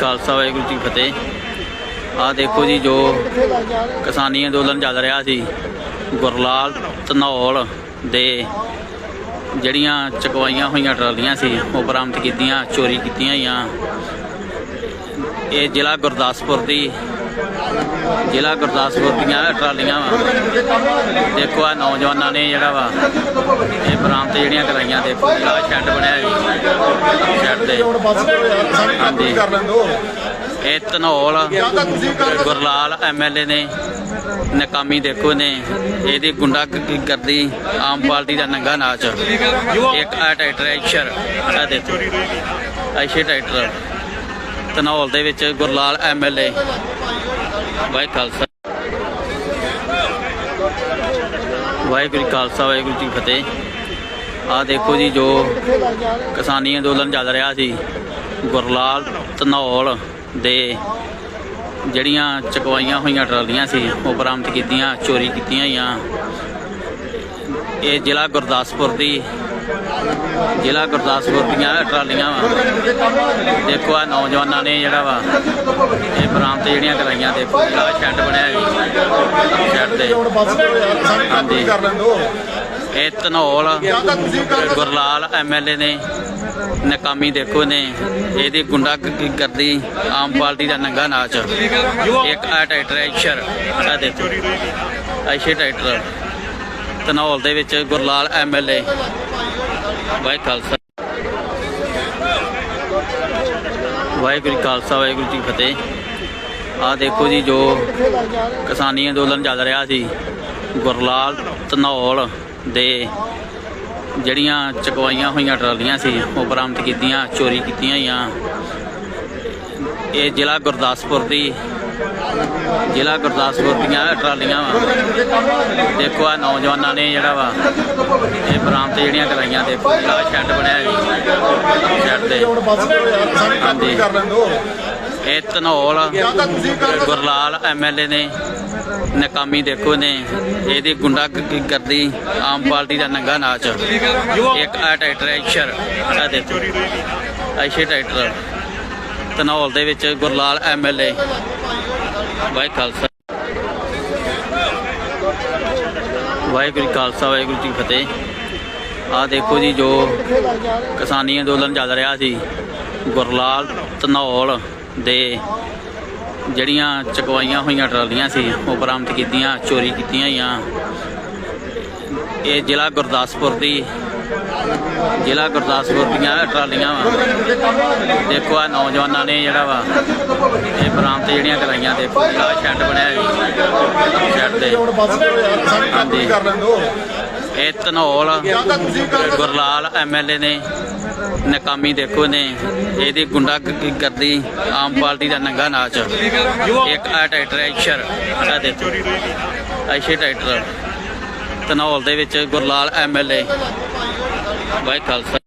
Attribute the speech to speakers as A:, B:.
A: ਖਾਲਸਾ ਵਾਹਿਗੁਰੂ ਜੀ ਫਤਿਹ। ਆ ਦੇਖੋ ਜੀ ਜੋ ਕਿਸਾਨੀ ਅੰਦੋਲਨ ਚੱਲ ਰਿਹਾ ਸੀ, ਗੁਰਲਾਲ ਧਨੌਲ ਦੇ ਜਿਹੜੀਆਂ ਚਕਵਾਈਆਂ ਹੋਈਆਂ ਟਰਾਲੀਆਂ ਸੀ, ਉਹ ਬਰਾਮਦ ਕੀਤੀਆਂ, ਚੋਰੀ ਕੀਤੀਆਂ ਹੋਈਆਂ। ਇਹ ਜ਼ਿਲ੍ਹਾ ਗੁਰਦਾਸਪੁਰ ਦੀ ਜ਼ਿਲ੍ਹਾ ਗੁਰਦਾਸਪੁਰ ਦੀਆਂ ਟਰਾਲੀਆਂ ਵਾ। ਦੇਖੋ ਆ ਨੌਜਵਾਨਾਂ ਨੇ ਜਿਹੜਾ ਵਾ, ਇਹ ਬਰਾਮਦ ਜਿਹੜੀਆਂ ਕਰਾਈਆਂ, ਦੇਖੋ ਆ ਸ਼ੈੱਡ ਬਣਿਆ ਜੀ ਸ਼ੈੱਡ ਦੇ ਹਾਂਜੀ। ਇਹ ਧਨੌਲ
B: ਜਾਂ ਤਾਂ ਤੁਸੀਂ ਕਰ
A: ਗੁਰਲਾਲ ਐਮਐਲਏ ਨੇ, ਨਕਾਮੀ ਦੇਖੋ ਨੇ ਇਹਦੀ ਗੁੰਡਾ ਕਰਦੀ, ਆਮ ਪਾਰਟੀ ਦਾ ਨੰਗਾ ਨਾਚ। ਇੱਕ ਆ ਟਰੈਕਟਰ ਹੈ ਇਸ਼ਰ ਆ ਦੇਖੋ ਐਸ਼ੇ ਟਰੈਕਟਰ। ਧਨੌਲ ਦੇ ਵਿੱਚ ਗੁਰਲਾਲ ਐਮਐਲਏ ਵਾਹਿ ਖਾਲਸਾ। ਵਾਹਿਗੁਰੂ ਖਾਲਸਾ, ਵਾਹਿਗੁਰੂ ਜੀ ਫਤਿਹ। ਆ ਦੇਖੋ ਜੀ, ਜੋ ਕਿਸਾਨੀ ਅੰਦੋਲਨ ਚੱਲ ਰਿਹਾ ਸੀ, ਗੁਰਲਾਲ ਧਨੌਲ ਦੇ ਜਿਹੜੀਆਂ ਚਕਵਾਈਆਂ ਹੋਈਆਂ ਟਰਾਲੀਆਂ ਸੀ, ਉਹ ਬਰਾਮਦ ਕੀਤੀਆਂ, ਚੋਰੀ ਕੀਤੀਆਂ ਹੋਈਆਂ। ਇਹ ਜ਼ਿਲ੍ਹਾ ਗੁਰਦਾਸਪੁਰ ਦੀ ਜ਼ਿਲ੍ਹਾ ਗੁਰਦਾਸਪੁਰ ਦੀਆਂ ਟਰਾਲੀਆਂ ਵਾ। ਦੇਖੋ ਆ ਨੌਜਵਾਨਾਂ ਨੇ ਜਿਹੜਾ ਵਾ, ਇਹ ਬਰਾਮਦ ਜਿਹੜੀਆਂ ਕਰਾਈਆਂ ਦੇਖੋ ਆ ਸ਼ੈੱਡ ਬਣਿਆ ਜੀ, ਸ਼ੈੱਡ ਦੇ ਹਾਂਜੀ। ਇਹ ਧਨੌਲ
B: ਜਾਂ ਤਾਂ ਤੁਸੀਂ ਕਰ
A: ਗੁਰਲਾਲ ਐਮਐਲਏ ਨੇ, ਨਕਾਮੀ ਦੇਖੋ ਨੇ ਇਹਦੀ ਗੁੰਡਾ ਕਰਦੀ, ਆਮ ਪਾਰਟੀ ਦਾ ਨੰਗਾ ਨਾਚ। ਇੱਕ ਆ ਟਰੈਕਟਰ ਹੈ ਇਸ਼ਰ ਆ ਦੇਖੋ। ਐਸ਼ੇ ਟਰੈਕਟਰ ਧਨੌਲ ਦੇ ਵਿੱਚ ਗੁਰਲਾਲ ਐਮਐਲਏ ਵਾਹਿ ਖਾਲਸਾ। ਵਾਹਿਗੁਰੂ ਜੀ ਖਾਲਸਾ, ਵਾਹਿਗੁਰੂ ਜੀ ਫਤਿਹ। ਆ ਦੇਖੋ ਜੀ, ਜੋ ਕਿਸਾਨੀ ਅੰਦੋਲਨ ਚੱਲ ਰਿਹਾ ਸੀ, ਗੁਰਲਾਲ ਧਨੌਲ ਦੇ ਜਿਹੜੀਆਂ ਚਕਵਾਈਆਂ ਹੋਈਆਂ ਟਰਾਲੀਆਂ ਸੀ, ਉਹ ਬਰਾਮਦ ਕੀਤੀਆਂ, ਚੋਰੀ ਕੀਤੀਆਂ ਹੋਈਆਂ। ਇਹ ਜ਼ਿਲ੍ਹਾ ਗੁਰਦਾਸਪੁਰ ਦੀ ਜ਼ਿਲ੍ਹਾ ਗੁਰਦਾਸਪੁਰ ਦੀਆਂ ਟਰਾਲੀਆਂ ਵਾ। ਦੇਖੋ ਆ ਨੌਜਵਾਨਾਂ ਨੇ ਜਿਹੜਾ ਵਾ, ਇਹ ਬਰਾਮਦ ਜਿਹੜੀਆਂ ਕਰਾਈਆਂ ਦੇਖੋ ਆ ਸ਼ੈੱਡ ਬਣਿਆ ਜੀ, ਸ਼ੈੱਡ ਦੇ ਹਾਂਜੀ। ਇਹ ਧਨੌਲ
B: ਜਾਂ ਤਾਂ ਤੁਸੀਂ ਕਰ
A: ਗੁਰਲਾਲ ਐਮਐਲਏ ਨੇ, ਨਕਾਮੀ ਦੇਖੋ ਨੇ ਇਹਦੀ ਗੁੰਡਾ ਕਰਦੀ, ਆਮ ਪਾਰਟੀ ਦਾ ਨੰਗਾ ਨਾਚ। ਇੱਕ ਆ ਟਰੈਕਟਰ ਹੈ ਇਸ਼ਰ ਆ ਦੇਖੋ। ਐਸ਼ੇ ਟਰੈਕਟਰ ਧਨੌਲ ਦੇ ਵਿੱਚ ਗੁਰਲਾਲ ਐਮਐਲਏ ਵਾਹਿ ਖਾਲਸਾ। ਵਾਹਿਗੁਰੂ ਖਾਲਸਾ, ਵਾਹਿਗੁਰੂ ਜੀ ਫਤਿਹ। ਆ ਦੇਖੋ ਜੀ ਜੋ ਕਿਸਾਨੀ ਅੰਦੋਲਨ ਚੱਲ ਰਿਹਾ ਸੀ, ਗੁਰਲਾਲ ਧਨੌਲ ਦੇ ਜਿਹੜੀਆਂ ਚਕਵਾਈਆਂ ਹੋਈਆਂ ਟਰਾਲੀਆਂ ਸੀ, ਉਹ ਬਰਾਮਦ ਕੀਤੀਆਂ, ਚੋਰੀ ਕੀਤੀਆਂ ਹੋਈਆਂ। ਇਹ ਜ਼ਿਲ੍ਹਾ ਗੁਰਦਾਸਪੁਰ ਦੀ, ਜ਼ਿਲ੍ਹਾ ਗੁਰਦਾਸਪੁਰ ਦੀਆਂ ਟਰਾਲੀਆਂ ਵਾ। ਦੇਖੋ ਆ ਨੌਜਵਾਨਾਂ ਨੇ ਜਿਹੜਾ ਵਾ ਇਹ ਜਿਹੜੀਆਂ ਕਰਾਈਆਂ ਦੇਖੋ ਆ ਸ਼ੈੱਡ ਬਣਿਆ ਸ਼ੈੱਡ ਦੇ ਹਾਂਜੀ। ਇਹ ਧਨੌਲ, ਗੁਰਲਾਲ ਐਮਐਲਏ ਨੇ, ਨਕਾਮੀ ਦੇਖੋ ਨੇ ਇਹਦੀ ਗੁੰਡਾ ਕਰਦੀ? ਆਮ ਪਾਰਟੀ ਦਾ ਨੰਗਾ ਨਾਚ। ਇੱਕ ਆ ਟਰੈਕਟਰ ਹੈ ਆ ਦੇਖੋ। ਐਸ਼ੇ ਟਰੈਕਟਰ ਧਨੌਲ ਦੇ ਵਿੱਚ ਗੁਰਲਾਲ ਐਮਐਲਏ ਵਾਹਿ ਖਾਲਸਾ।